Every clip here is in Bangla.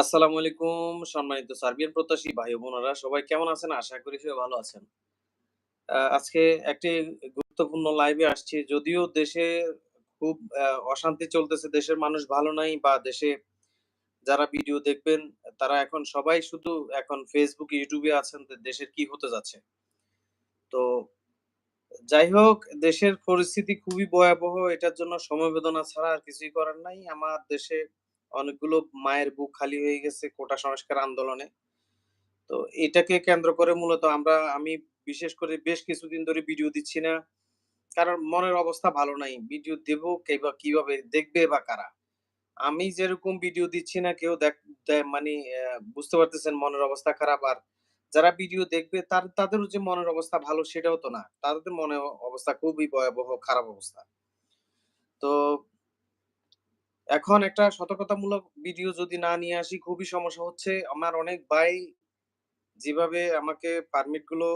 আসসালামু আলাইকুম সম্মানিত সার্বিয়ান প্রত্যাশী ভাই বোনেরা সবাই কেমন আছেন? আশা করি সবাই ভালো আছেন। আজকে একটি গুরুত্বপূর্ণ লাইভে আসছি। যদিও দেশে খুব অশান্তি চলতেছে, দেশের মানুষ ভালো নাই বা দেশে যারা ভিডিও দেখবেন তারা এখন সবাই শুধু এখন Facebook, ইউটিউবে আছেন দেশের কি হতে যাচ্ছে। তো যাই হোক দেশের পরিস্থিতি খুবই ভয়াবহ। এটার জন্য সমবেদনা ছাড়া আর কিছুই করার নাই। আমার দেশে অনেকগুলো মায়ের বুক খালি হয়ে গেছে কোটা সংস্কার আন্দোলনে। তো এটাকে কেন্দ্র করে মূলত আমরা, আমি বিশেষ করে বেশ কিছুদিন ধরে ভিডিও দিচ্ছি না। কারণ মনের অবস্থা ভালো নাই। ভিডিও দেব কিবা কীভাবে দেখবে বা কারা? আমি যেরকম ভিডিও দিচ্ছি না, কেউ দেখ মানে বুঝতে পারতেছেন মনের অবস্থা খারাপ। আর যারা ভিডিও দেখবে, তার, তাদেরও যে মনের অবস্থা ভালো সেটাও তো না। তাদের মনের অবস্থা খুবই ভয়াবহ, খারাপ অবস্থা। তো এখন একটা সতর্কতামূলক ভিডিও যদি না নিয়ে আসি খুবই সমস্যা হচ্ছে। আমার অনেক ভাই যেভাবে আমাকে পারমিটগুলো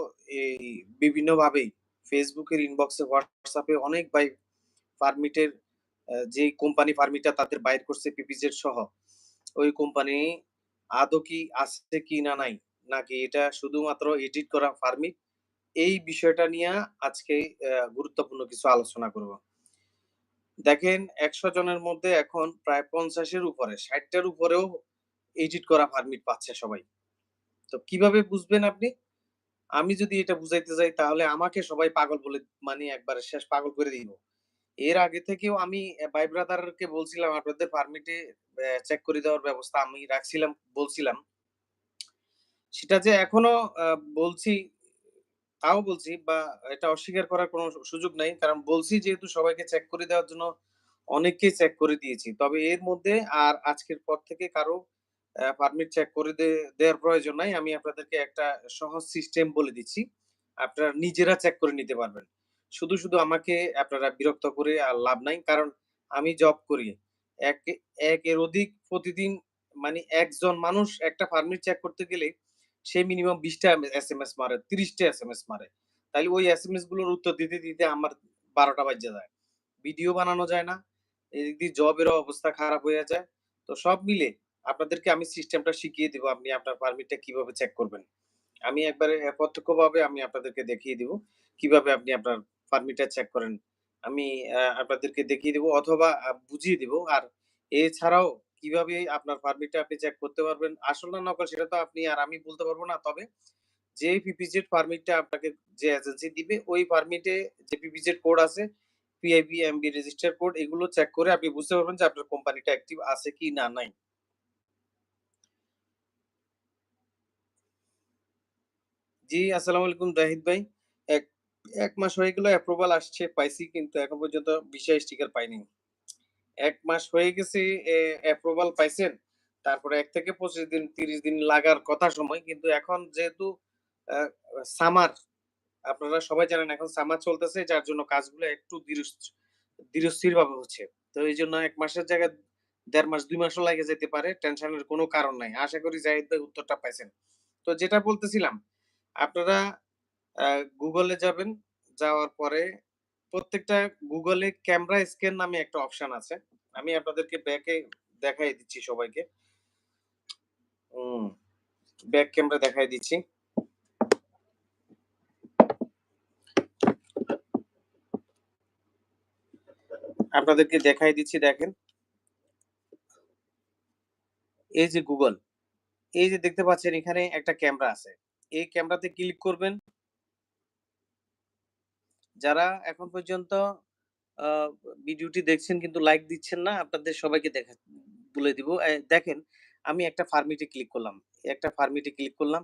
এই বিভিন্নভাবেই এর ইনবক্সে, হোয়াটসঅ্যাপে অনেক ভাই পারমিটের যেই কোম্পানি পারমিটটা তাদের বাইর করছে পিপিজেড সহ, ওই কোম্পানি আদৌ কি আছে কি না নাই? নাকি এটা শুধুমাত্র এডিট করা পারমিট? এই বিষয়টা নিয়ে আজকে গুরুত্বপূর্ণ কিছু আলোচনা করব। দেখেন ১০০ জনের মধ্যে এখন প্রায় পঞ্চাশের উপরে ষাটটার উপরেও এডিট করা পারমিট পাচ্ছে সবাই। তো কীভাবে বুঝবেন আপনি? আমি যদি এটা বুঝাইতে যাই তাহলে আমাকে সবাই পাগল বলে মানে একবারে শেষ পাগল করে দিব। এর আগে থেকেও আমি ভাই ব্রাদারকে বলছিলাম আপনাদের পারমিটে চেক করে দেওয়ার ব্যবস্থা আমি রাখছিলাম বলছিলাম। সেটা যে এখনও বলছি, তাও বলছি বা এটা অস্বীকার করার কোনো সুযোগ নাই। কারণ বলছি যেহেতু সবাইকে চেক করে দেওয়ার জন্য অনেককেই চেক করে দিয়েছি। তবে এর মধ্যে আর আজকের পর থেকে কারও পারমিট চেক করে দেওয়ার প্রয়োজন নাই। আমি আপনাদেরকে একটা সহজ সিস্টেম বলে দিচ্ছি। আপনারা নিজেরা চেক করে নিতে পারবেন। শুধু, শুধু আমাকে আপনারা বিরক্ত করে আর লাভ নাই। কারণ আমি জব করি। এক এক এর অধিক প্রতিদিন মানে একজন মানুষ একটা পারমিট চেক করতে গেলে সে মিনিমাম বিশটা এস এম এস মারে, তিরিশটা এস এম এস মারে। তাহলে ওই এস এম এসগুলোর উত্তর দিতে, দিতে আমার ১২ টা বাইজ্জা যায়। ভিডিও বানানো যায় না। এদিক দিয়ে জবেরও অবস্থা খারাপ হয়ে যায়। তো সব মিলে আপনাদেরকে আমি সিস্টেমটা শিখিয়ে দিব। আপনি আপনার পারমিটটা কীভাবে চেক করবেন। আমি একবারে প্রত্যক্ষভাবে আমি আপনাদেরকে দেখিয়ে দিব। কীভাবে আপনি আপনার পারমিটটা চেক করেন। আমি আপনাদেরকে দেখিয়ে দিব অথবা বুঝিয়ে দিব। আর এছাড়াও কীভাবে আপনার পারমিটটা আপনি চেক করতে পারবেন। আসল না নকল সেটা তো আপনি আর আমি বলতে পারব না। তবে যে পিপিজেড পারমিটটা আপনাকে যে এজেন্সি দিবে ওই পারমিটে যে পিপিজেড কোড আছে, পিআইবি, এমবি রেজিস্টার কোড এগুলো চেক করে আপনি বুঝতে পারবেন যে আপনার কোম্পানিটা অ্যাক্টিভ আছে কি না নাই। জি, আসসালামু আলাইকুম জাহিদ ভাই। এক এক মাস হয়ে গেল অ্যাপ্রুভাল আসছে পাইছি কিন্তু এখন পর্যন্ত ভিসা স্টিকার পাইনি। ১ মাস হয়ে গেছে অ্যাপ্রুভাল পাইছেন। তারপরে এক থেকে ২৫ দিন ৩০ দিন লাগার কথা সময়। কিন্তু এখন যেহেতু সামার আপনারা সবাই জানেন এখন সামার চলতেছে যার জন্য কাজগুলো একটু ধীরস ধীরস্থিরভাবে হচ্ছে। তো এই জন্য এক মাসের জায়গায় দেড় মাস দুই মাসও লাগে যেতে পারে। টেনশনের কোনো কারণ নাই। আশা করি ভাই উত্তরটা পাইছেন। তো যেটা বলতেছিলাম, আপনারা Google যাবেন। যাওয়ার পরে প্রত্যেকটা গুগলে ক্যামেরা স্ক্যান নামে একটা অপশন আছে। আমি আপনাদেরকে ব্যাকে দেখাই দিচ্ছি সবাইকে। ব্যাক ক্যামেরা দেখাই দিচ্ছি। আপনাদেরকে দেখাই দিচ্ছি, দেখেন। এই যে গুগল, এই যে দেখতে পাচ্ছেন এখানে একটা ক্যামেরা আছে। এই ক্যামেরাতে ক্লিক করবেন। যারা এখন পর্যন্ত ভিডিওটি দেখছেন কিন্তু লাইক দিচ্ছেন না, আপনাদের সবাইকে দেখা বলে দিব। দেখেন আমি একটা পারমিটে ক্লিক করলাম। একটা পারমিটে ক্লিক করলাম।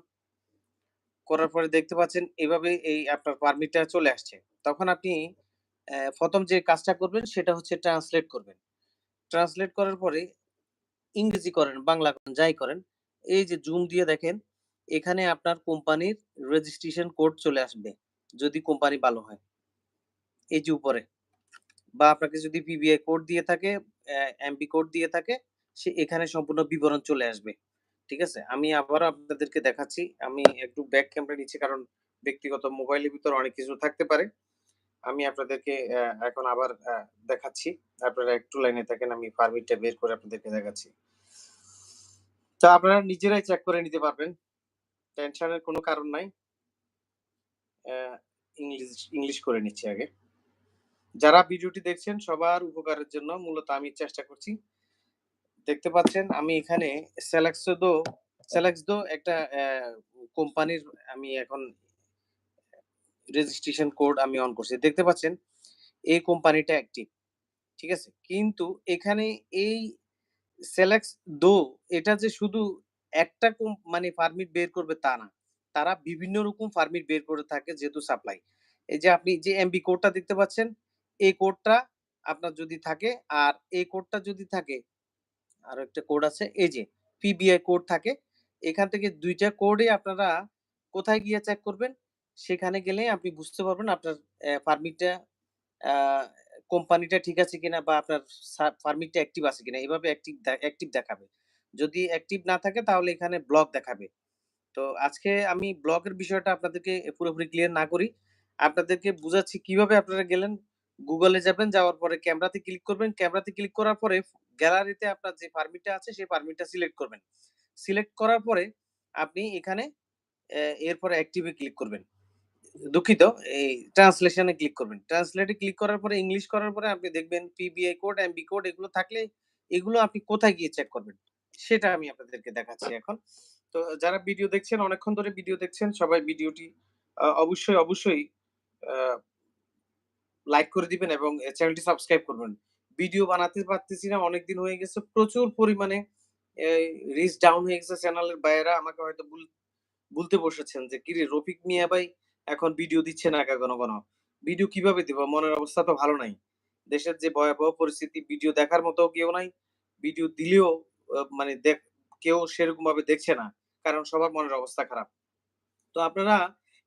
করার পরে দেখতে পাচ্ছেন এভাবে এই আপনার পারমিটটা চলে আসছে। তখন আপনি ১ম যে কাজটা করবেন সেটা হচ্ছে ট্রান্সলেট করবেন। ট্রান্সলেট করার পরে ইংরেজি করেন, বাংলা করেন, যাই করেন। এই যে জুম দিয়ে দেখেন, এখানে আপনার কোম্পানির রেজিস্ট্রেশন কোড চলে আসবে। যদি কোম্পানি ভালো হয়। এই যে উপরে। বা আপনাকে যদি পিবিআই কোড দিয়ে থাকে, এমবি কোড দিয়ে থাকে, সে এখানে সম্পূর্ণ বিবরণ চলে আসবে। ঠিক আছে? আমি আবারও আপনাদেরকে দেখাচ্ছি। আমি একটু ব্যাক ক্যামেরা নিচ্ছি কারণ ব্যক্তিগত মোবাইলের ভিতরে অনেক কিছু থাকতে পারে। আমি আপনাদেরকে এখন আবার দেখাচ্ছি। আপনারা একটু লাইনে থাকেন। আমি পারমিটটা বের করে আপনাদেরকে দেখাচ্ছি। তো আপনারা নিজেরাই চেক করে নিতে পারবেন। টেনশনের কোনো কারণ নাই। ইংলিশ ইংলিশ করে নিচ্ছি আগে। যারা ভিডিওটি দেখছেন সবার উপকারের জন্য মূলত আমি চেষ্টা করছি। দেখতে পাচ্ছেন আমি এখানে সেলেক্সোদো সেলেক্সদো একটা কোম্পানির আমি এখন রেজিস্ট্রেশন কোড আমি অন করছি। দেখতে পাচ্ছেন এই কোম্পানিটা অ্যাক্টিভ। ঠিক আছে? কিন্তু এখানে এই সেলেক্স দো এটা যে শুধু একটা মানে পারমিট বের করবে তা না। তারা বিভিন্ন রকম পারমিট বের করে থাকে যেহেতু সাপ্লাই। এই যে আপনি যে এমবি কোডটা দেখতে পাচ্ছেন, এই কোডটা আপনার যদি থাকে আর এই কোডটা যদি থাকে, আর একটা কোড আছে এই যে পিবিআই কোড থাকে। এখান থেকে দুইটা কোডে আপনারা কোথায় গিয়ে চেক করবেন? সেখানে গেলে আপনি বুঝতে পারবেন আপনার পারমিটটা কোম্পানিটা ঠিক আছে কিনা বা আপনার পারমিটটা অ্যাক্টিভ আছে কিনা। এভাবে অ্যাক্টিভ অ্যাক্টিভ দেখাবে। যদি অ্যাক্টিভ না থাকে তাহলে এখানে ব্লক দেখাবে। তো আজকে আমি ব্লকের বিষয়টা আপনাদেরকে পুরোপুরি ক্লিয়ার না করি। আপনাদেরকে বুঝাচ্ছি কীভাবে আপনারা গেলেন। গুগলে যাবেন, যাওয়ার পরে ক্যামেরাতে ক্লিক করবেন। ক্যামেরাতে ক্লিক করার পরে গ্যালারিতে আপনার যে পারমিটটা আছে সেই পারমিটটা সিলেক্ট করবেন। সিলেক্ট করার পরে আপনি এখানে এরপরে অ্যাক্টিভে ক্লিক করবেন। দুঃখিত এই ট্রান্সলেশনে ক্লিক করবেন। ট্রান্সলেটে ক্লিক করার পরে ইংলিশ করার পরে আপনি দেখবেন পিবিআই কোড, এমবি কোড এগুলো থাকলে এগুলো আপনি কোথায় গিয়ে চেক করবেন? সেটা আমি আপনাদেরকে দেখাচ্ছি এখন। তো যারা ভিডিও দেখছেন অনেকক্ষণ ধরে ভিডিও দেখছেন সবাই ভিডিওটি অবশ্যই, অবশ্যই লাইক করে দিবেন এবং চ্যানেলটি সাবস্ক্রাইব করবেন। ভিডিও বানাতে পারতেছি না অনেকদিন হয়ে গেছে। প্রচুর পরিমাণে রিচ ডাউন হয়ে গেছে চ্যানেলের ভাইয়েরা আমাকে হয়তো বলতে বসেছেন যে, "কিরে রফিক মিয়া ভাই এখন ভিডিও দিচ্ছে না ঘন, ঘন। ভিডিও কীভাবে দিব? মনের অবস্থা তো ভালো নাই। দেশের যে ভয়াবহ পরিস্থিতি ভিডিও দেখার মতো কেউ নাই। ভিডিও দিলেও মানে দেখ কেউ সেরকম ভাবে দেখছে না। কারণ সবার মনের অবস্থা খারাপ। তো আপনারা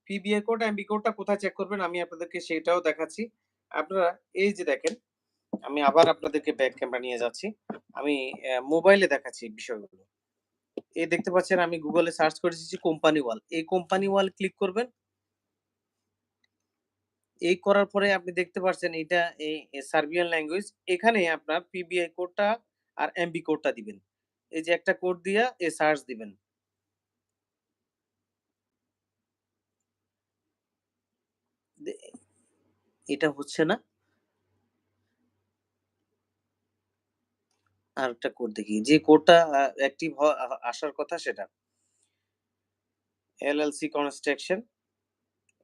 পিবিআই কোড, এমবি কোডটা কোথায় চেক করবেন আমি আপনাদেরকে সেটাও দেখাচ্ছি। আপনারা এই যে দেখেন, আমি আবার আপনাদেরকে ব্যাক ক্যামেরা নিয়ে যাচ্ছি। আমি মোবাইলে দেখাচ্ছি বিষয়গুলো। এই দেখতে পাচ্ছেন আমি গুগলে সার্চ করেছি কোম্পানি ওয়াল। এই কোম্পানি ওয়াল ক্লিক করবেন। এই করার পরে আপনি দেখতে পাচ্ছেন এটা এই সার্বিয়ান ল্যাঙ্গুয়েজ। এখানে আপনার পিবিআই কোডটা আর এমবি কোডটা দিবেন। এই যে একটা কোড দিয়া এ সার্চ দিবেন। দে এটা হচ্ছে না। আর একটা কোড দেখি। যে কোডটা অ্যাক্টিভ আসার কথা সেটা। LLC construction.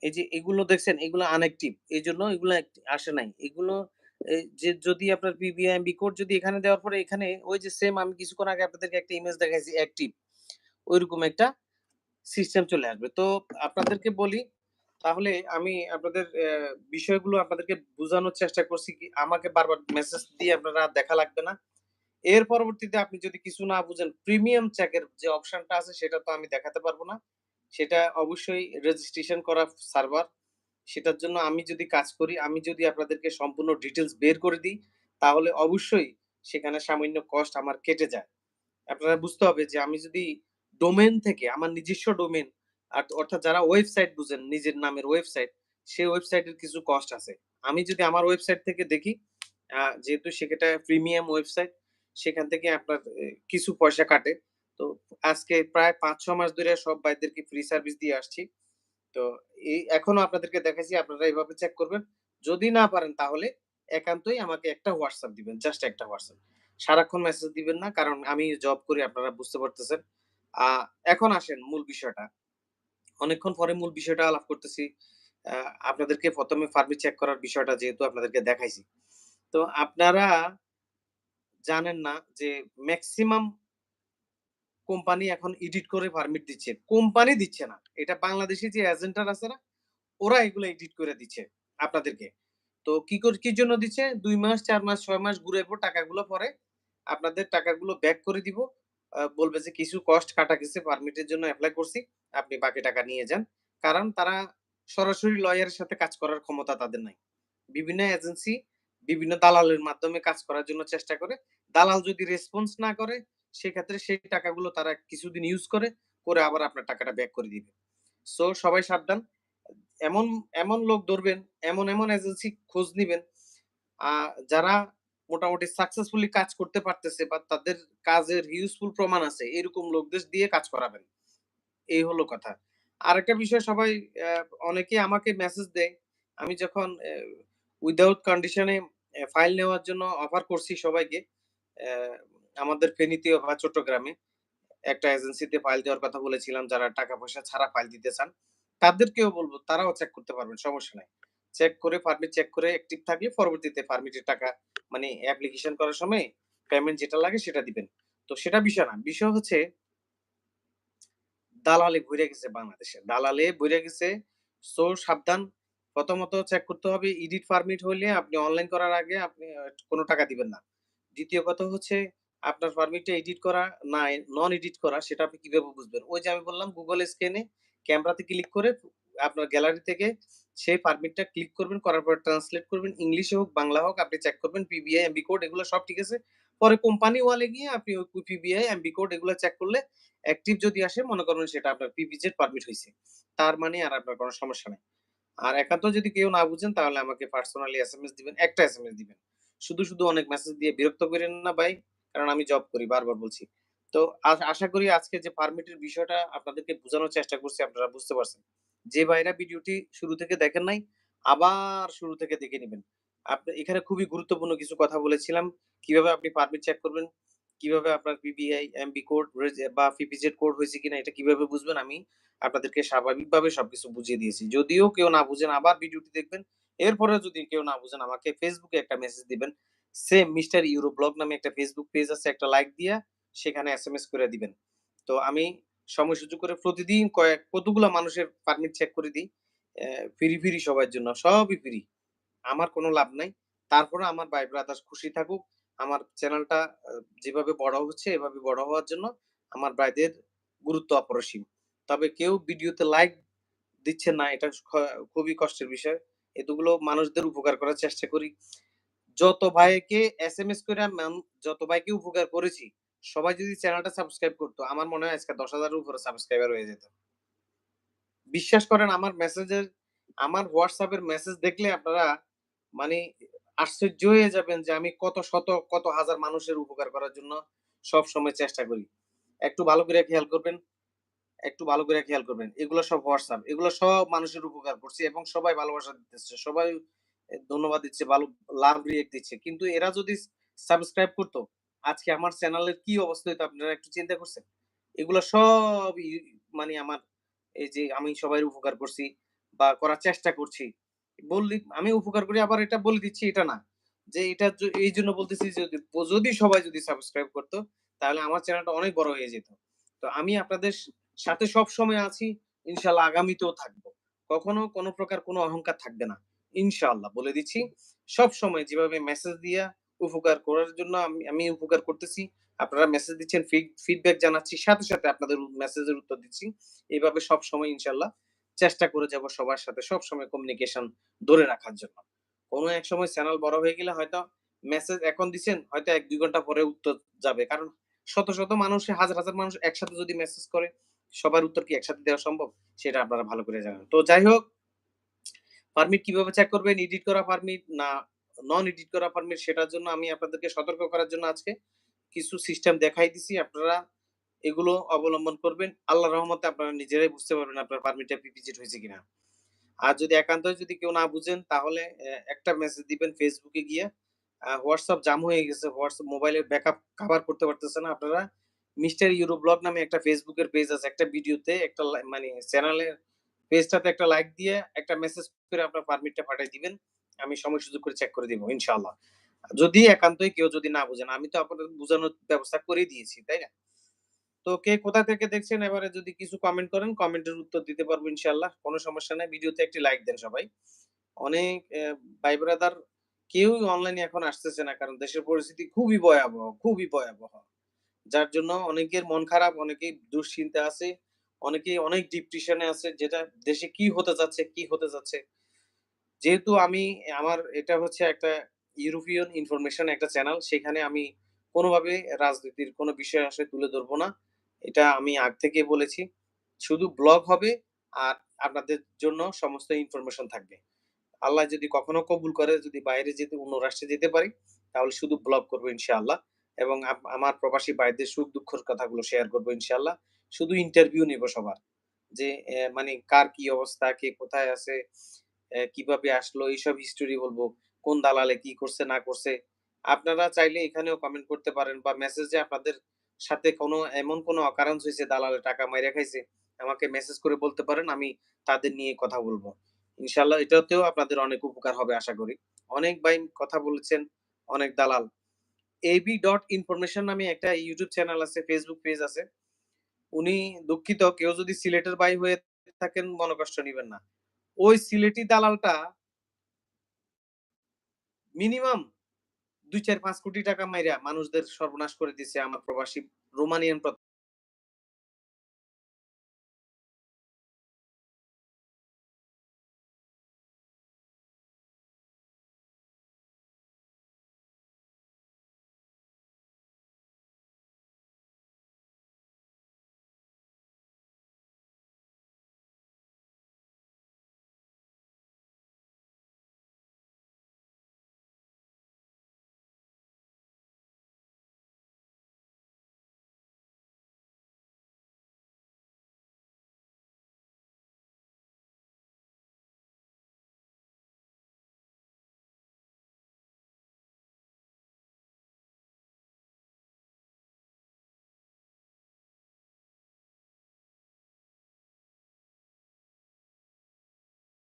এই যে এগুলো দেখছেন এগুলো আনঅ্যাক্টিভ। এই জন্য এগুলো আসে নাই। এগুলো যে যদি আপনার পিবিআই, এমবি কোড যদি এখানে দেওয়ার পরে এখানে ওই যে সেম আমি কিছুক্ষণ আগে আপনাদেরকে একটা ইমেজ দেখাইছি অ্যাক্টিভ। ওইরকম একটা সিস্টেম চলে আসবে। তো আপনাদেরকে বলি তাহলে আমি আপনাদের বিষয়গুলো আপনাদেরকে বোঝানোর চেষ্টা করছি কি আমাকে বারবার মেসেজ দিয়ে আপনারা দেখা লাগবে না। এর পরবর্তীতে আপনি যদি কিছু না বুঝেন প্রিমিয়াম চেকের যে অপশনটা আছে সেটা তো আমি দেখাতে পারব না। সেটা অবশ্যই রেজিস্ট্রেশন করা সার্ভার। সেটার জন্য আমি যদি কাজ করি, আমি যদি আপনাদেরকে সম্পূর্ণ ডিটেলস বের করে দিই, তাহলে অবশ্যই সেখানে সামান্য কস্ট আমার কেটে যায়। আপনারা বুঝতে হবে যে আমি যদি ডোমেন থেকে আমার নিজস্ব ডোমেইন আট অর্থাৎ যারা ওয়েবসাইট বুঝেন নিজের নামের ওয়েবসাইট, সেই ওয়েবসাইটের কিছু কস্ট আছে। আমি যদি আমার ওয়েবসাইট থেকে দেখি, যেহেতু সেটা প্রিমিয়াম ওয়েবসাইট, সেখান থেকে আপনার কিছু পয়সা কাটে। তো আজকে প্রায় ৫-৬ মাস ধরে সব ভাইদেরকে ফ্রি সার্ভিস দিয়ে আসছি। তো এই এখনও আপনাদেরকে দেখাচ্ছি আপনারা এইভাবে চেক করবেন। যদি না পারেন তাহলে একান্তই আমাকে একটা হোয়াটসঅ্যাপ দিবেন। জাস্ট একটা হোয়াটসঅ্যাপ সারাক্ষণ মেসেজ দিবেন না। কারণ আমি জব করি আপনারা বুঝতে পারতেছেন। এখন আসেন মূল বিষয়টা। অনেকক্ষণ পরে মূল বিষয়টা আলাপ করতেছি। আপনাদেরকে ১ম এ পারমিট চেক করার বিষয়টা যেহেতু আপনাদেরকে দেখাইছি। তো আপনারা জানেন না যে ম্যাক্সিমাম কোম্পানি এখন এডিট করে পারমিট দিচ্ছে। কোম্পানি দিচ্ছে না। এটা বাংলাদেশী যে এজেন্টার আছে না? ওরা এগুলো এডিট করে দিচ্ছে আপনাদেরকে। তো কি কর কি জন্য দিচ্ছে? দুই মাস, চার মাস, ছয় মাস ঘুরাইবো টাকাগুলো পরে আপনাদের টাকাগুলো ব্যাক করে দিব। বলবে যে কিছু কস্ট কাটা গেছে পারমিটের জন্য অ্যাপ্লাই করছি। আপনি বাকি টাকা নিয়ে যান। কারণ তারা সরাসরি লয়ারের সাথে কাজ করার ক্ষমতা তাদের নাই। বিভিন্ন এজেন্সি বিভিন্ন দালালের মাধ্যমে কাজ করার জন্য চেষ্টা করে। দালাল যদি রেসপন্স না করে সেক্ষেত্রে সেই টাকাগুলো তারা কিছুদিন ইউজ করে, করে আবার আপনার টাকাটা ব্যাক করে দিবে। সো সবাই সাবধান। এমন, এমন লোক ধরবেন, এমন, এমন এজেন্সি খোঁজ নিবেন যারা মোটামুটি সাকসেসফুলি কাজ করতে পারতেছে বা তাদের কাজের ইউজফুল প্রমাণ আছে, এরকম লোকদের দিয়ে কাজ করাবেন। এই হলো কথা। আরেকটা বিষয় সবাই অনেকে আমাকে মেসেজ দেয়, আমি যখন উইদাউট কন্ডিশনে ফাইল নেওয়ার জন্য অফার করছি সবাইকে আমাদের ফেনীতে বা চট্টগ্রামে, একটা এজেন্সিতে ফাইল দেওয়ার কথা বলেছিলাম, যারা টাকা পয়সা ছাড়া ফাইল দিতে চান, তাদেরকেও বলব, তারাও চেক করতে পারবেন, সমস্যা নাই। চেক করে পারমিট চেক করে অ্যাক্টিভ থাকলে পরবর্তীতে পারমিটের টাকা মানে অ্যাপ্লিকেশন করার সময় পেমেন্ট যেটা লাগে সেটা দিবেন। তো সেটা বিষয় না, বিষয় হচ্ছে দালালে ভরে গেছে বাংলাদেশে। দালালে ভরে গেছে সো সাবধান। প্রথমত চেক করতে হবে এডিট পারমিট হলে আপনি অনলাইন করার আগে আপনি কোনো টাকা দিবেন না। দ্বিতীয় কথা হচ্ছে, আপনার পারমিটটা এডিট করা, না নন এডিট করা, সেটা আপনি কীভাবে বুঝবেন? ওই যে আমি বললাম গুগল স্ক্যানে ক্যামেরাতে ক্লিক করে আপনার গ্যালারি থেকে সেই পারমিটটা ক্লিক করবেন, করার পর ট্রান্সলেট করবেন ইংলিশে হোক, বাংলা হোক, আপনি চেক করবেন পিবিআই এমবি কোড এগুলো সব ঠিক আছে। পরে কোম্পানি ওয়ালে গিয়ে আপনি ওই পিবিআই এমবি কোড এগুলো চেক করলে অ্যাক্টিভ যদি আসে, মনে করুন সেটা আপনার পিপিজেড পারমিট হয়েছে তার মানে আর আপনার কোনো সমস্যা নেই। আর একান্ত যদি কেউ না বুঝেন, তাহলে আমাকে পার্সোনালি এসএমএস দিবেন, একটা এসএমএস দিবেন। শুধু শুধু অনেক মেসেজ দিয়ে বিরক্ত করেন না ভাই, কারণ আমি জব করি, বারবার বলছি। তো আশা করি আজকে যে পারমিটের বিষয়টা আপনাদেরকে বোঝানোর চেষ্টা করছি, আপনারা বুঝতে পারছেন। যে ভাইরা ভিডিওটি শুরু থেকে দেখেন নাই, আবার শুরু থেকে দেখে নেবেন। আপনি, এখানে খুবই গুরুত্বপূর্ণ কিছু কথা বলেছিলাম। কীভাবে আপনি পারমিট চেক করবেন? কীভাবে আপনার পিবিআই এমবি কোড বা পিপিজেড কোড হয়েছে কিনা, এটা কীভাবে বুঝবেন? আমি আপনাদেরকে স্বাভাবিকভাবে সবকিছু বুঝিয়ে দিয়েছি। যদিও কেউ না বুঝেন, আবার ভিডিওটি দেখবেন। এরপরে যদি কেউ না বুঝেন, আমাকে ফেসবুকে একটা মেসেজ দিবেন। সেম মিস্টার ইউরো ব্লগ নামে একটা ফেসবুক পেজ আছে, একটা লাইক দিয়া সেখানে এস এম এস করে দিবেন। তো আমি সময় সুযোগ করে প্রতিদিন কয়েক, কতগুলো মানুষের পারমিট চেক করে দিই। ফ্রি ফ্রি সবার জন্য, সবই ফ্রি আমার কোনো লাভ নাই। তারপরে আমার ভাই ব্রাদার্স খুশি থাকুক। আমার চ্যানেলটা যেভাবে বড় হচ্ছে, এভাবে বড় হওয়ার জন্য আমার ভাইদের গুরুত্ব অপরিসীম। তবে কেউ ভিডিওতে লাইক দিচ্ছে না, এটা খুবই কষ্টের বিষয়। এতগুলো মানুষদের উপকার করার চেষ্টা করি। যত ভাইকে এস এম এস করে যত ভাইকে উপকার করেছি সবাই যদি চ্যানেলটা সাবস্ক্রাইব করতো, আমার মনে হয় আজকে দশ হাজারের উপরে সাবস্ক্রাইবার হয়ে যেত। বিশ্বাস করেন, আমার মেসেজের আমার হোয়াটসঅ্যাপের মেসেজ দেখলে আপনারা মানে আশ্চর্য হয়ে যাবেন যে আমি কত শত, কত হাজার মানুষের উপকার করার জন্য সব সময় চেষ্টা করি। একটু ভালো করে খেয়াল করবেন, একটু ভালো করে খেয়াল করবেন। এগুলো সব হোয়াটসঅ্যাপ এগুলো সব মানুষের উপকার করছে এবং সবাই ভালোবাসা দিতেছে, সবাই ধন্যবাদ দিচ্ছে, ভালো, লাভ রিয়েক্ট দিচ্ছে। কিন্তু এরা যদি সাবস্ক্রাইব করতো আজকে আমার চ্যানেলের কি অবস্থা হতো আপনারা একটু চিন্তা করছেন? এগুলো সব মানে আমার এই যে আমি সবাই উপকার করছি বা করার চেষ্টা করছি। বললি, আমি উপকার করি, আবার এটা বলে দিচ্ছি, এটা না। যে এটা এই জন্য বলতেছি যদি যদি সবাই যদি সাবস্ক্রাইব করতো, তাহলে আমার চ্যানেলটা অনেক বড় হয়ে যেত। তো আমি আপনাদের সাথে সব সময় আছি ইনশাল্লাহ আগামীতেও থাকব। কখনো কোনো প্রকার কোনো অহংকার থাকবে না, ইনশাআল্লাহ। বলে দিচ্ছি সব সময় যেভাবে মেসেজ দিয়া উপকার করার জন্য আমি আমি উপকার করতেছি। আপনারা মেসেজ দিচ্ছেন ফিডব্যাক জানাচ্ছি, সাথে সাথে আপনাদের মেসেজের উত্তর দিচ্ছি। এইভাবে সব সময় ইনশাল্লাহ চেষ্টা করে যাব সবার সাথে সব সময় কমিউনিকেশন ধরে রাখার জন্য। কোনো এক সময় চ্যানেল বড় হয়ে গেলে হয়তো মেসেজ এখন দিচ্ছেন, হয়তো এক, দুই ঘণ্টা পরে উত্তর যাবে। কারণ শত শত মানুষ, হাজার হাজার মানুষ একসাথে যদি মেসেজ করে, সবার উত্তর কি একসাথে দেওয়া সম্ভব? সেটা আপনারা ভালো করে জানেন। তো যাই হোক পারমিট কীভাবে চেক করবেন? এডিট করা পারমিট না নন এডিট করা পারমিট সেটার জন্য আমি আপনাদেরকে সতর্ক করার জন্য আজকে কিছু সিস্টেম দেখাই দিছি। আপনারা এগুলো অবলম্বন করবেন। আল্লাহ রহমতে আপনারা নিজেরাই বুঝতে পারবেন আপনার পারমিটটা পিপিজেড হয়েছে কিনা। আর যদি একান্ত যদি কেউ না বুঝেন, তাহলে একটা মেসেজ দিবেন ফেসবুকে গিয়ে। হোয়াটসঅ্যাপ জাম হয়ে গেছে। হোয়াটসঅ্যাপ মোবাইলের ব্যাকআপ কভার করতে পারতেছে না আপনারা। মিস্টার ইউরো ব্লগ নামে একটা ফেসবুকের পেজ আছে। একটা ভিডিওতে একটা মানে চ্যানেলের পেজটাতে একটা লাইক দিয়ে একটা মেসেজ করে আপনার পারমিটটা পাঠিয়ে দিবেন। আমি সময় সুযোগ করে চেক করে দিব, ইনশাআল্লাহ। যদি একান্তই কেউ যদি না বুঝেন আমি তো আপনাদের বোঝানোর ব্যবস্থা করে দিয়েছি, তাই না? তো কে কোথা থেকে দেখছেন? এবারে যদি কিছু কমেন্ট করেন কমেন্টের উত্তর দিতে পারব, ইনশাআল্লাহ। কোনো সমস্যা নাই, ভিডিওতে একটি লাইক দেন সবাই। অনেক ভাই ব্রাদার কেউ অনলাইনে এখন আসতেছে না, কারণ দেশের পরিস্থিতি খুবই ভয়াবহ খুবই ভয়াবহ। যার জন্য অনেকের মন খারাপ, অনেকেই দুশ্চিন্তা আছে, অনেকেই অনেক ডিপ্রেশনে আছে, যেটা দেশে কি হতে যাচ্ছে, কি হতে যাচ্ছে। যেহেতু আমি, আমার এটা হচ্ছে একটা ইউরোপিয়ান ইনফরমেশন একটা চ্যানেল সেখানে আমি কোনোভাবে রাজনীতির কোনো বিষয় আসে তুলে ধরবো না। এটা আমি আগ থেকে বলেছি। শুধু ব্লগ হবে আর আপনাদের জন্য সমস্ত ইনফরমেশন থাকবে। আল্লাহ যদি কখনো কবুল করে, যদি বাইরে যেতে, অন্য রাষ্ট্রে যেতে পারি, তাহলে শুধু ব্লগ করব ইনশাআল্লাহ এবং আমার প্রবাসী ভাইদের সুখ দুঃখের কথাগুলো শেয়ার করব ইনশাআল্লাহ। শুধু ইন্টারভিউ নিব সবার যে মানে কার কি অবস্থা, কে কোথায় আছে কীভাবে আসলো, এইসব হিস্টোরি বলব, কোন দালালে কি করছে, না করছে। আপনারা চাইলে এখানেও কমেন্ট করতে পারেন বা মেসেজে আপনাদের সাথে কোনো, এমন কোনো অকারেন্স হয়েছে, দালালে টাকা মাইরা খাইছে, আমাকে মেসেজ করে বলতে পারেন, আমি তাদের নিয়ে কথা বলব। ইনশাল্লাহ এটাতেও আপনাদের অনেক উপকার হবে, আশা করি। অনেক ভাই কথা বলেছেন, অনেক দালাল। এবি ডট ইনফরমেশন নামে একটা ইউটিউব চ্যানেল আছে ফেসবুক পেজ আছে। উনি দুঃখিত, কেউ যদি সিলেটের বাই হয়ে থাকেন মনে কষ্ট নিবেন না। ওই সিলেটি দালালটা মিনিমাম দুই চার পাঁচ কোটি টাকা মাইরা মানুষদের সর্বনাশ করে দিছে আমার প্রবাসী রোমানিয়ান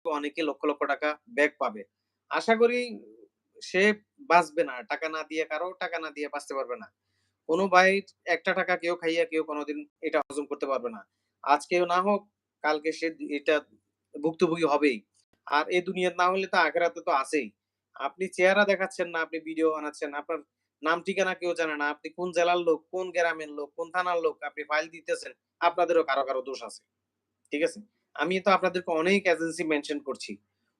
অনেকে লক্ষ লক্ষ টাকা ব্যাক পাবে। আশা করি সে বাঁচবে না। টাকা না দিয়ে কারও টাকা না দিয়ে বাঁচতে পারবে না। কোনো ভাই একটা টাকা কেউ খাইয়া কেউ কোনোদিন এটা হজম করতে পারবে না। আজকেও না হোক, কালকে সে এটা ভুক্তভোগী হবেই। আর এই দুনিয়ার না হলে তো আখেরাতে তো আছেই। আপনি চেহারা দেখাচ্ছেন না, আপনি ভিডিও বানাচ্ছেন, আপনার নাম, ঠিকানা কেউ জানে না। আপনি কোন জেলার লোক, কোন গ্রামের লোক, কোন থানার লোক, আপনি ফাইল দিতেছেন, আপনাদেরও কারও কারও দোষ আছে। ঠিক আছে? আমি তো আপনাদেরকে অনেক এজেন্সি মেনশন করছি।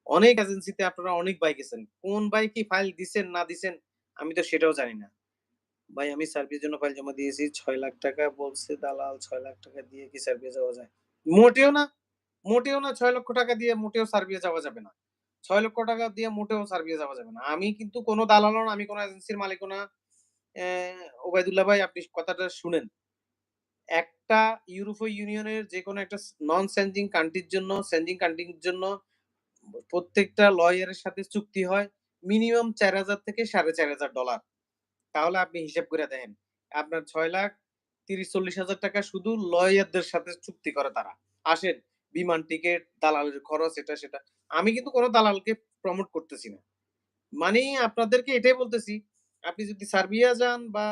অনেক এজেন্সিতে আপনারা অনেক বাইক গেছেন কোন বাই কি ফাইল দিছেন, না দিছেন, আমি তো সেটাও জানি না। ভাই, আমি সার্ভিস জন্য ফাইল জমা দিয়েছি, ছয় লাখ টাকা বলছে দালাল, ছয় লাখ টাকা দিয়ে কি সার্ভিস যাওয়া যায়? মোটেও না মোটেও না ছয় লক্ষ টাকা দিয়ে মোটেও সার্ভিস যাওয়া যাবে না। ছয় লক্ষ টাকা দিয়ে মোটেও সার্ভিস যাওয়া যাবে না। আমি কিন্তু কোনো দালাল না, আমি কোনো এজেন্সির মালিকও না। ওবায়দুল্লাহ ভাই, আপনি কথাটা শুনেন। একটা ইউরোপীয় ইউনিয়নের যে কোনো একটা নন সেন্ডিং কান্ট্রির জন্য সেন্ডিং কান্ট্রির জন্য প্রত্যেকটা লয়ারের সাথে চুক্তি হয় মিনিমাম চার হাজার থেকে সাড়ে চার হাজার ডলার তাহলে আপনি হিসাব করে দেখেন, আপনার ছয় লাখ তিরিশ চল্লিশ হাজার টাকা শুধু লয়ারদের সাথে চুক্তি করে তারা। আসেন, বিমান টিকিট, দালালের খরচ, এটা সেটা। আমি কিন্তু কোনো দালালকে প্রমোট করতেছি না। মানে আপনাদেরকে এটাই বলতেছি, আপনি যদি সার্বিয়া যান বা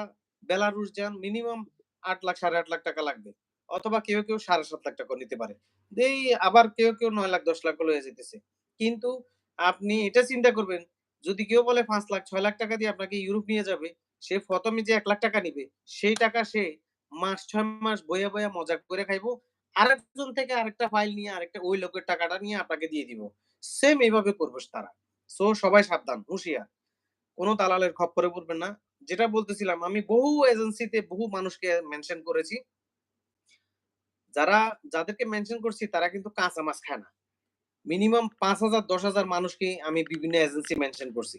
বেলারুশ যান মিনিমাম আট লাখ, সাড়ে আট লাখ টাকা লাগবে। অথবা কেউ কেউ সাড়ে সাত লাখ টাকা নিতে পারে। এই আবার কেউ কেউ নয় লাখ, দশ লাখ হয়ে যেতেছে। কিন্তু আপনি এটা চিন্তা করবেন, যদি কেউ বলে পাঁচ লাখ, ছয় লাখ টাকা দিয়ে আপনাকে ইউরোপ নিয়ে যাবে, সে প্রথমে যে এক লাখ টাকা নিবে, সেই টাকা সে মাস, ছয় মাস বইয়া বইয়া মজা করে খাইবো, আরেকজন থেকে আরেকটা ফাইল নিয়ে, আরেকটা ওই লোকের টাকাটা নিয়ে আপনাকে দিয়ে দিব। সেম এইভাবে করবে তারা। সো সবাই সাবধান, হুঁশিয়ার। কোনো দালালের খপ্পরে পড়বেন না। যেটা বলতেছিলাম, আমি বহু এজেন্সিতে বহু মানুষকে মেনশন করেছি। যারা, যাদেরকে মেনশন করছি, তারা কিন্তু কাঁচা মাছ খায় না। মিনিমাম পাঁচ হাজার, দশ হাজার মানুষকে আমি বিভিন্ন এজেন্সি মেনশন করছি।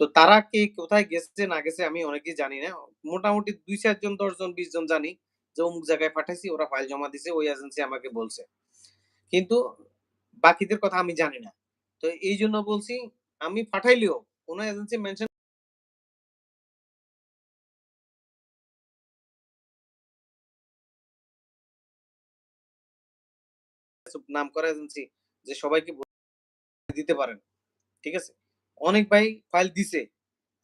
তো তারা কে কোথায় গেছে, না গেছে, আমি অনেকেই জানি না। মোটামুটি দুই চারজন দশ জন, বিশ জন জানি যে অমুক জায়গায় পাঠাইছি, ওরা ফাইল জমা দিছে, ওই এজেন্সি আমাকে বলছে। কিন্তু বাকিদের কথা আমি জানি না। তো এই জন্য বলছি, আমি পাঠাইলেও কোনো এজেন্সি মেনশন নাম করা এজেন্সি যে সবাইকে দিতে পারেন, ঠিক আছে? অনেক ভাই ফাইল দিছে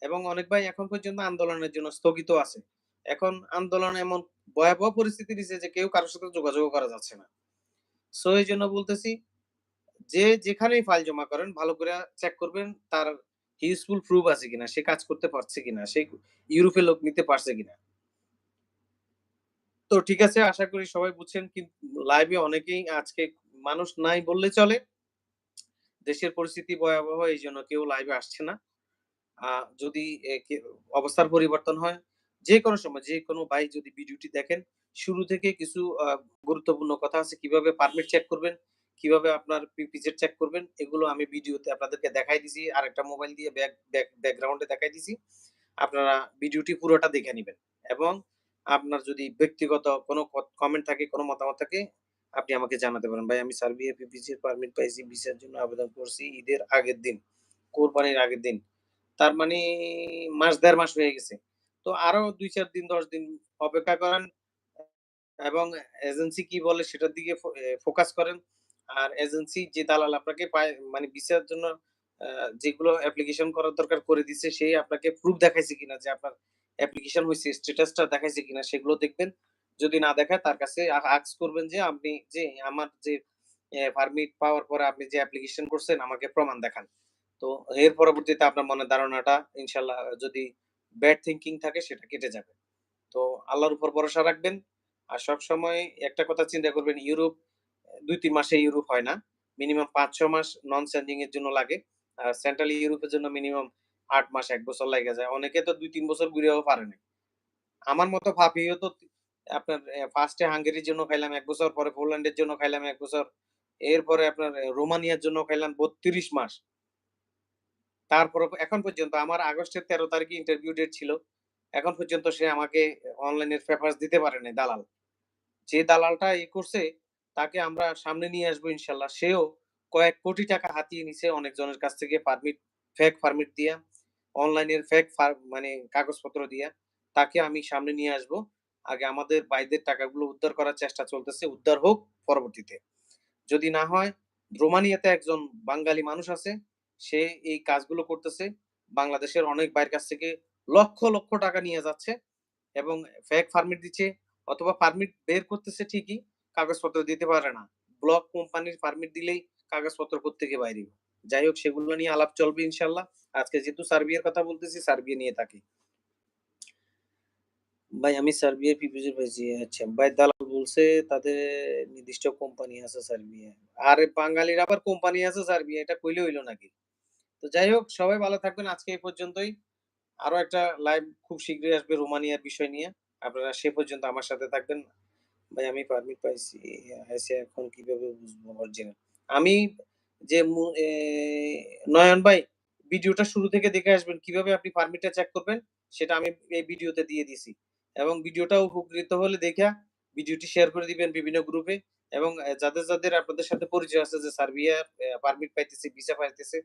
এবং অনেক ভাই এখন পর্যন্ত আন্দোলনের জন্য স্থগিত আছে। এখন আন্দোলন এমন ভয়াবহ পরিস্থিতি দিছে যে কেউ কারোর সাথে যোগাযোগ করা যাচ্ছে না। সো এই জন্য বলতেছি যে যেখানেই ফাইল জমা করেন, ভালো করে চেক করবেন তার ইউজফুল প্রুফ আছে কিনা, সে কাজ করতে পারছে কিনা, সে ইউরোপে লোক নিতে পারছে কিনা। তো ঠিক আছে, আশা করি সবাই বুঝছেন, কিন্তু লাইভে অনেকেই আজকে মানুষ নাই বললে চলে। দেশের পরিস্থিতি ভয়াবহ এই জন্য কেউ লাইভে আসছে না। যদি অবস্থার পরিবর্তন হয়, যে কোনো সময়, যে কোনো ভাই যদি ভিডিওটি দেখেন, শুরু থেকে কিছু গুরুত্বপূর্ণ কথা আছে, কীভাবে পারমিট চেক করবেন, কীভাবে আপনার পিপিজেড চেক করবেন, এগুলো আমি ভিডিওতে আপনাদেরকে দেখাই দিছি, আর একটা মোবাইল দিয়ে ব্যাক ব্যাকগ্রাউন্ডে দেখাই দিছি। আপনারা ভিডিওটি পুরোটা দেখে নিবেন। এবং আপনার যদি ব্যক্তিগত কোনো কমেন্ট থাকে, কোনো মতামত থাকে আপনি আমাকে জানাতে পারেন। ভাই, আমি সার্বিয়া পিপিসির পারমিট পাইছি, ভিসার জন্য আবেদন করছি ঈদের আগের দিন, কোরবানির আগের দিন। তার মানে মাস, দেড় মাস হয়ে গেছে। তো আরও দুই চার দিন, দশ দিন অপেক্ষা করেন এবং এজেন্সি কি বলে সেটার দিকে ফোকাস করেন। আর এজেন্সি যে দালাল আপনাকে মানে ভিসার জন্য যেগুলো অ্যাপ্লিকেশন করার দরকার করে দিচ্ছে সেই আপনাকে প্রুফ দেখাইছে কিনা যে আপনার অ্যাপ্লিকেশন হয়েছে স্ট্যাটাসটা দেখাইছে কিনা, সেগুলো দেখবেন। যদি না দেখায় তার কাছে আক্স করবেন যে আপনি যে আমার যে পারমিট পাওয়ার পরে আপনি যে অ্যাপ্লিকেশন করছেন আমাকে প্রমাণ দেখান। তো এর পরবর্তীতে আপনার মনে ধারণাটা ইনশাল্লাহ যদি ব্যাড থিঙ্কিং থাকে সেটা কেটে যাবে। তো আল্লাহর উপর ভরসা রাখবেন। আর সব সময় একটা কথা চিন্তা করবেন, ইউরোপ, দুই, তিন মাসে ইউরোপ হয় না। মিনিমাম পাঁচ ছ মাস নন সেন্ডিং এর জন্য লাগে। আর সেন্ট্রাল ইউরোপের জন্য মিনিমাম আট মাস, এক বছর লাগে যায়। অনেকে তো দুই, তিন বছর ঘুরেও পারে না আমার মতো ফাফিও তো আপনার ফার্স্টে হাঙ্গেরির জন্য খাইলাম এক বছর, পরে পোল্যান্ডের জন্য খাইলাম এক বছর। এরপরে আপনার রোমানিয়ার জন্য খাইলাম বত্রিশ মাস। তারপর এখন পর্যন্ত আমার আগস্টের তেরো তারিখে ইন্টারভিউ ডেট ছিল। এখন পর্যন্ত সে আমাকে অনলাইনের পেপার দিতে পারে না দালাল। যে দালালটা ই করছে, তাকে আমরা সামনে নিয়ে আসব ইনশাল্লাহ। সেও কয়েক কোটি টাকা হাতিয়ে নিছে অনেকজনের কাছ থেকে পারমিট ফেক পারমিট দিয়া। অনলাইনের ফেক মানে কাগজপত্র দিয়া। তাকে আমি সামনে নিয়ে আসব। আগে আমাদের বাইদের টাকাগুলো উদ্ধার করার চেষ্টা চলতেছে, উদ্ধার হোক পরবর্তীতে। যদি না হয়, রোমানিয়াতে একজন বাঙালি মানুষ আছে, সে এই কাজগুলো করতেছে, বাংলাদেশের অনেক বাইরের কাছ থেকে লক্ষ লক্ষ টাকা নিয়ে যাচ্ছে এবং ফেক পারমিট দিচ্ছে অথবা পারমিট বের করতেছে ঠিকই, কাগজপত্র দিতে পারে না। ব্লক কোম্পানির পারমিট দিলেই কাগজপত্র থেকে বাইরে? যাই হোক, সেগুলো নিয়ে আলাপ চলবে ইনশাল্লাহ। আজকে যেহেতু সার্বিয়ার কথা বলতেছি, সার্বিয়া নিয়ে থাকি। ভাই, আমি সার্বিয়া পিপিজি পাইছি আচ্ছা। ভাই, দালাল বলছে তাদের নির্দিষ্ট কোম্পানি আছে সার্বিয়া আর বাঙালির আবার কোম্পানি আছে সার্বিয়া এটা কইলে হইল নাকি? তো যাই হোক, সবাই ভালো থাকবেন আজকে এই পর্যন্তই। আরও একটা লাইভ খুব শীঘ্রই আসবে রোমানিয়ার বিষয় নিয়ে। আপনারা সে পর্যন্ত আমার সাথে থাকবেন। ভাই, আমি পারমিট পাইছি। এসে এখন কীভাবে বুঝব অরিজিনাল আমি যে নয়ন ভাই ভিডিওটা শুরু থেকে দেখে আসবেন। কীভাবে আপনি পারমিটটা চেক করবেন, সেটা আমি এই ভিডিওতে দিয়ে দিছি। এবং ভিডিওটা উপকৃত হলে দেখা ভিডিওটি শেয়ার করে দিবেন বিভিন্ন গ্রুপে এবং যাদের যাদের আপনাদের সাথে পরিচয় আছে যে সার্বিয়া পারমিট পাইতেছে ভিসা পাইতেছে,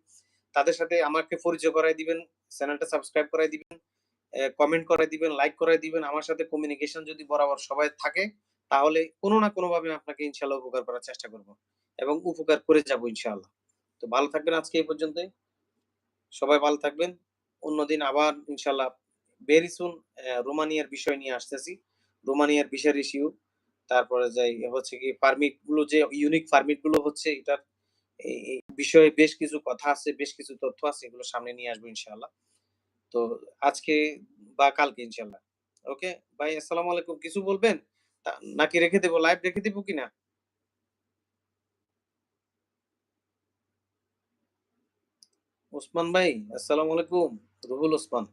তাদের সাথে আমাকে পরিচয় করাই দিবেন চ্যানেলটা সাবস্ক্রাইব করাই দিবেন কমেন্ট করে দিবেন লাইক করাই দিবেন, আমার সাথে কমিউনিকেশন যদি বরাবর সবাই থাকে, তাহলে কোনো না কোনো ভাবে আপনাকে ইনশাল্লাহ উপকার করার চেষ্টা করব এবং উপকার করে যাব ইনশাআল্লাহ। তো ভালো থাকবেন আজকে এই পর্যন্তই। সবাই ভালো থাকবেন। অন্যদিন আবার ইনশাল্লাহ ভেরি সুন রোমানিয়ার বিষয় নিয়ে আসতেছি। রোমানিয়ার বিষয় ইস্যু তারপরে যাই হচ্ছে কি পারমিটগুলো যে ইউনিক পারমিটগুলো হচ্ছে, এটার বিষয়ে বেশ কিছু কথা আছে, বেশ কিছু তথ্য আছে, এগুলো সামনে নিয়ে আসব ইনশাআল্লাহ। তো আজকে বা কালকে ইনশাআল্লাহ। ওকে ভাই, আসসালামু আলাইকুম। কিছু বলবেন? নাকি রেখে দেবো? লাইভ রেখে দেবো কিনা? ওসমান ভাই, আসসালামু আলাইকুম। রুহুল ওসমান।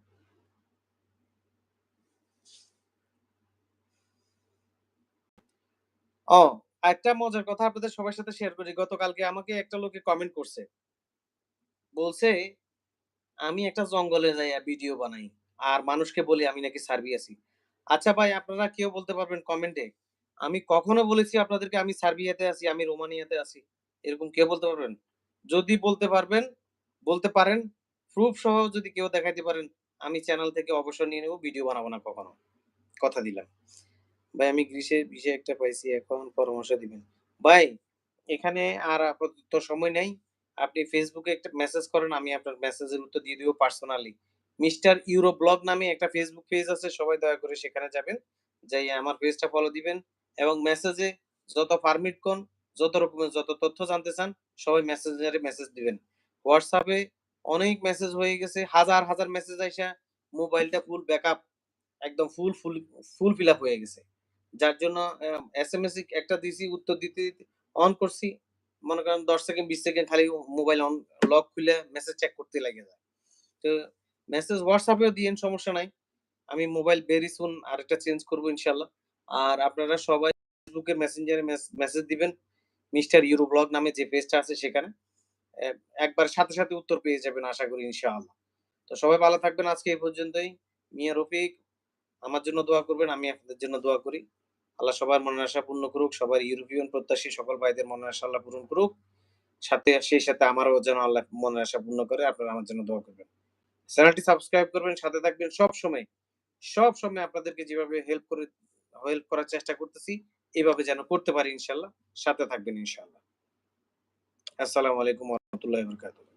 ও, একটা মজার কথা আপনাদের সবার সাথে শেয়ার করি। গতকালকে আমাকে একটা লোকে কমেন্ট করছে। বলছে, আমি একটা জঙ্গলে যাই ভিডিও বানাই। আর মানুষকে বলি আমি নাকি সার্বি আছি। আচ্ছা ভাই, আপনারা কেউ বলতে পারবেন কমেন্টে আমি কখনো বলেছি আপনাদেরকে আমি সার্বিয়াতে আছি, আমি রোমানিয়াতে আছি। এরকম কেউ বলতে পারবেন? যদি বলতে পারবেন, বলতে পারেন। প্রুফ সহ যদি কেউ দেখাইতে পারেন, আমি চ্যানেল থেকে অবসর নিয়ে নেব ভিডিও বানাবো না কখনো। কথা দিলাম। ভাই, আমি গ্রীষের বিষয়ে একটা পাইছি, এখন পরামর্শ দিবেন। ভাই, এখানে আর আপাতত সময় নেই। আপনি ফেসবুকে একটা মেসেজ করেন, আমি আপনার মেসেজের উত্তর দিয়ে দিব পার্সোনালি মিস্টার ইউরো ব্লগ নামে একটা ফেসবুক পেজ আছে, সবাই দয়া করে সেখানে যাবেন। যাই আমার পেজটা ফলো দিবেন এবং মেসেজে যত পারমিট কোন, যত রকমের যত তথ্য জানতে চান, সবাই মেসেঞ্জারে মেসেজ দিবেন। হোয়াটসঅ্যাপে অনেক মেসেজ হয়ে গেছে, হাজার হাজার মেসেজ আইসা মোবাইলটা ফুল ব্যাকআপ একদম ফুল ফুল ফুল ফিল আপ হয়ে গেছে। যার জন্য এস এম এস একটা দিছি উত্তর দিতে অন করছি মনে করেন দশ সেকেন্ড বিশ সেকেন্ড খালি মোবাইল অন লক খুলে মেসেজ চেক করতে লাগে যায় তো মেসেজ হোয়াটসঅ্যাপেও দিয়েন সমস্যা নাই আমি মোবাইল ভেরি সুন আরেকটা চেঞ্জ করব ইনশাল্লাহ আর আপনারা সবাই ফেসবুকে মেসেঞ্জারে মেসেজ দিবেন মিস্টার ইউরো ব্লগ নামে যে পেজটা আছে সেখানে একবার সাথে, সাথে উত্তর পেয়ে যাবেন আশা করি ইনশাআল্লাহ। তো সবাই ভালো থাকবেন আজকে এই পর্যন্তই। মিয়া রফিক আমার জন্য দোয়া করবেন, আমি আপনাদের জন্য দোয়া করি। আল্লাহ সবার মনের আশা পূর্ণ করুক, সবার ইউরোপিয়ান প্রত্যাশী সকল ভাইদের মনের আশা আল্লাহ পূরণ করুক। সাথে সেই সাথে আমারও যেন আল্লাহ মনের আশা পূর্ণ করে। আপনারা আমার জন্য দোয়া করবেন। চ্যানেলটি সাবস্ক্রাইব করবেন, সাথে থাকবেন সবসময়। সবসময় আপনাদেরকে যেভাবে হেল্প করে হেল্প করার চেষ্টা করতেছি, এভাবে যেন করতে পারি ইনশাআল্লাহ। সাথে থাকবেন ইনশাআল্লাহ। আসসালামু আলাইকুম রাহমাতুল্লাহি বারাকাতুহু।